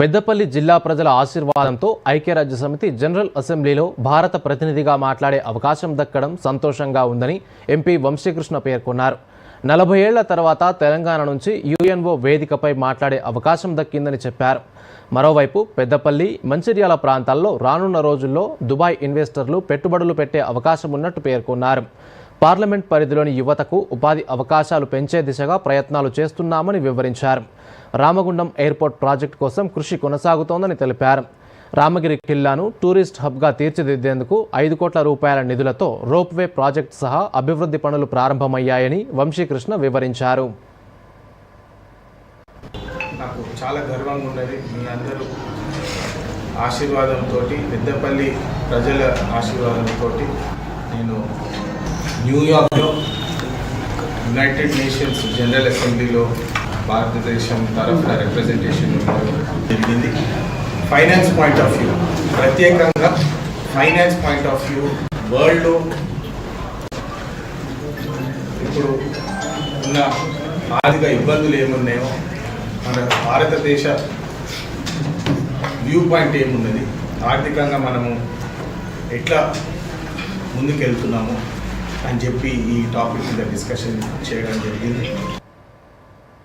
పెద్దపల్లి జిల్లా ప్రజల ఆశీర్వాదంతో ఐక్యరాజ్య సమితి జనరల్ అసెంబ్లీలో భారత ప్రతినిధిగా మాట్లాడే అవకాశం దక్కడం సంతోషంగా ఉందని ఎంపీ వంశీకృష్ణ పేర్కొన్నారు. నలభై ఏళ్ళ తర్వాత తెలంగాణ నుంచి యుఎన్ఓ వేదికపై మాట్లాడే అవకాశం దక్కిందని చెప్పారు. మరోవైపు పెద్దపల్లి మంచిర్యాల ప్రాంతాల్లో రానున్న రోజుల్లో దుబాయ్ ఇన్వెస్టర్లు పెట్టుబడులు పెట్టే అవకాశం ఉన్నట్టు పేర్కొన్నారు. పార్లమెంట్ పరిధిలోని యువతకు ఉపాధి అవకాశాలు పెంచే దిశగా ప్రయత్నాలు చేస్తున్నామని వివరించారు. రామగుండం ఎయిర్పోర్ట్ ప్రాజెక్టు కోసం కృషి కొనసాగుతోందని తెలిపారు. రామగిరి కిల్లాను టూరిస్ట్ హబ్గా తీర్చిదిద్దేందుకు ఐదు కోట్ల రూపాయల నిధులతో రోప్వే ప్రాజెక్టు సహా అభివృద్ధి పనులు ప్రారంభమయ్యాయని వంశీకృష్ణ వివరించారు. నాకు చాలా గర్వంగా ఉన్నది మీ అందరూ ఆశీర్వాదంతో పెద్దపల్లి ప్రజల ఆశీర్వాదంతో నేను న్యూయార్క్లో యునైటెడ్ నేషన్స్ జనరల్ అసెంబ్లీలో భారతదేశం తరఫున రిప్రజెంటేషన్ జరిగింది. ఫైనాన్స్ పాయింట్ ఆఫ్ వ్యూ ప్రత్యేకంగా finance point of view world ఇప్పుడు ఉన్న ఆర్థిక ఇబ్బందులు ఏమున్నాయో మన భారతదేశ వ్యూ పాయింట్ ఏమున్నది ఆర్థికంగా మనము ఎట్లా ముందుకెళ్తున్నాము అని చెప్పి ఈ టాపిక్ మీద డిస్కషన్ చేయడం జరిగింది.